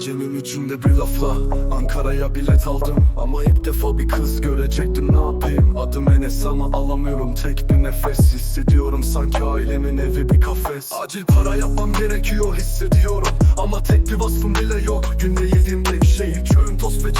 Gecenin üçünde bir lafla Ankara'ya bilet aldım Ama ilk defa bir kız görecektim. Ne yapayım? Adım Enes ama alamıyorum. Tek bir nefes Hissediyorum. Sanki ailemin evi bir kafes. Acil para yapmam gerekiyor hissediyorum. Ama tek bir vasfım bile yok. Günde yediğim tek şey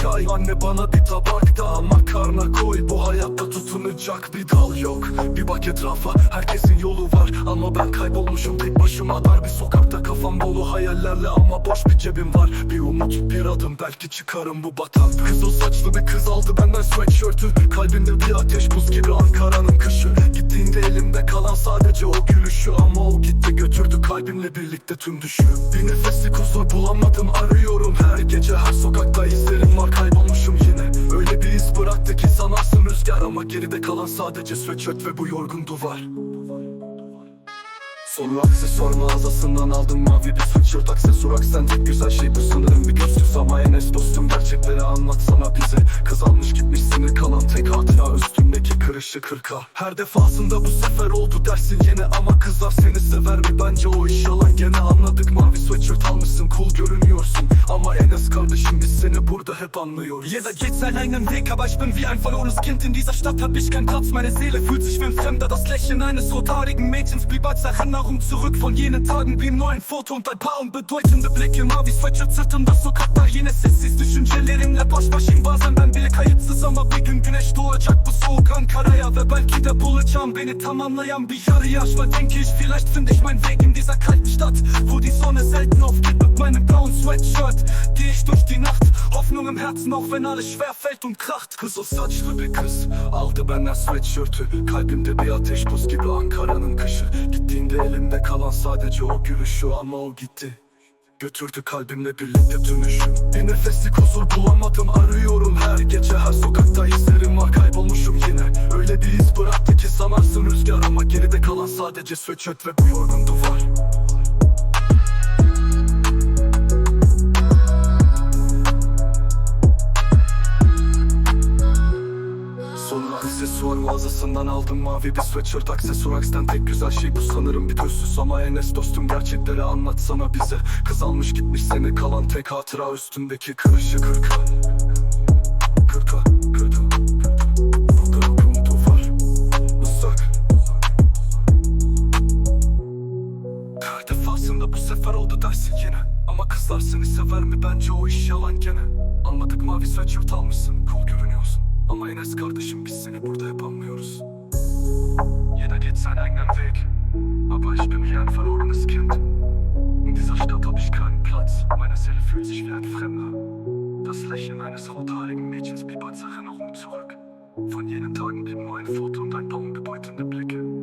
çay Anne bana bir tabak daha makarna koy. Bu hayatta tutunacak bir dal yok. Bir bak etrafa herkesin yolu var. Ama ben kaybolmuşum tek başıma dar bir sokakta Kafam dolu hayallerle. Ama boş bir cebim var. Bir umut bir adım belki çıkarım bu batan. Kız o saçlı bir kız aldı benden sweatshirt'ü. Kalbimde bir ateş buz gibi Ankara'nın kışı Gittiğinde elimde kalan sadece o gülüşü. Ama o gitti götürdü kalbimle birlikte tüm düşü. Bir nefeslik huzur bulamadım arıyorum. Her gece her sokakta izlerim var kaybolmuşum yine. Öyle bir iz bıraktı ki sanarsın rüzgar. Ama geride kalan sadece sweatshirt ve bu yorgun duvar. Sonra aksesuar mağazasından aldım mavi bir sweatshirt Aksesuar aksen güzel şey bu sanırım. Bir göğsüz Ama Enes dostum gerçekleri anlatsana bize. Kız almış gitmiş sinir kalan tek hatıra Kırışı kırka. Her defasında bu sefer oldu dersin yine Ama kızlar seni sever mi? Bence o iş yalan. Gene anladık mavi sweatshirt almışsın cool görünüyorsun. Ama Enes kardeşim biz seni burada hep anlıyoruz. Jeder geht seinen eigenen Weg, aber ich bin wie ein verlorenes Kind In dieser Stadt hab ich keinen Platz, meine Seele fühlt sich wie ein Fremder Das Lächeln eines rothaarigen Mädchens blieb als Erinnerung zurück Von jenen Tagen wie im neuen Foto und ein paar unbedeutende Blicke Mavi sweatshirt sırtımda sokakta yine sessiz düşüncelerimle Baş başayım. Bazen ben bile kayıtsız De bulacağım beni tamamlayan bir yarı yaş Weil denke ich, vielleicht finde ich meinen Weg in dieser kalten Stadt Wo die Sonne selten aufgeht mit meinem blauen Sweatshirt. Geh ich durch die Nacht, Hoffnung im Herzen, auch wenn alles schwer fällt und kracht. Kız o saçlı bir kız Aldı benden sweatshirt'ü. Kalbimde bir ateş buz gibi Ankara'nın kışı. Gittiğinde elimde kalan sadece o gülüşü Ama o gitti. Götürdü kalbimle birlikte tüm üşüm Bir nefeslik huzur bulamadım arıyorum her gece. Her sokakta izlerim var kaybolmuşum yine. Öyle kalan sadece sweatshirt ve bu yorgun duvar aksesuar mağazasından aldım mavi bir sweatshirt. Aksesuar tek güzel şey bu sanırım bir gözsüz Ama Enes dostum gerçekleri anlatsana bize. Kız almış gitmiş seni kalan tek hatıra üstündeki kırışı Kırka, defasında bu sefer oldu dersin yine. Ama kızlar seni sever mi? Bence o iş yalan gene. Anladık mavi sweatshirt almışsın cool görünüyorsun. Ama Enes kardeşim biz seni burada hep anlıyoruz. Jeder geht seinen eigenen Weg Aber ich bin wie ein verlorenes Kind In dieser Stadt hab ich keinen Platz Meine Seele fühlt sich wie ein Fremder. Das Lächeln eines rothaarigen Mädchens blieb als Erinnerung zurück. Von jenen Tagen blieb nur ein Foto und ein paar Unbedeutende Blicke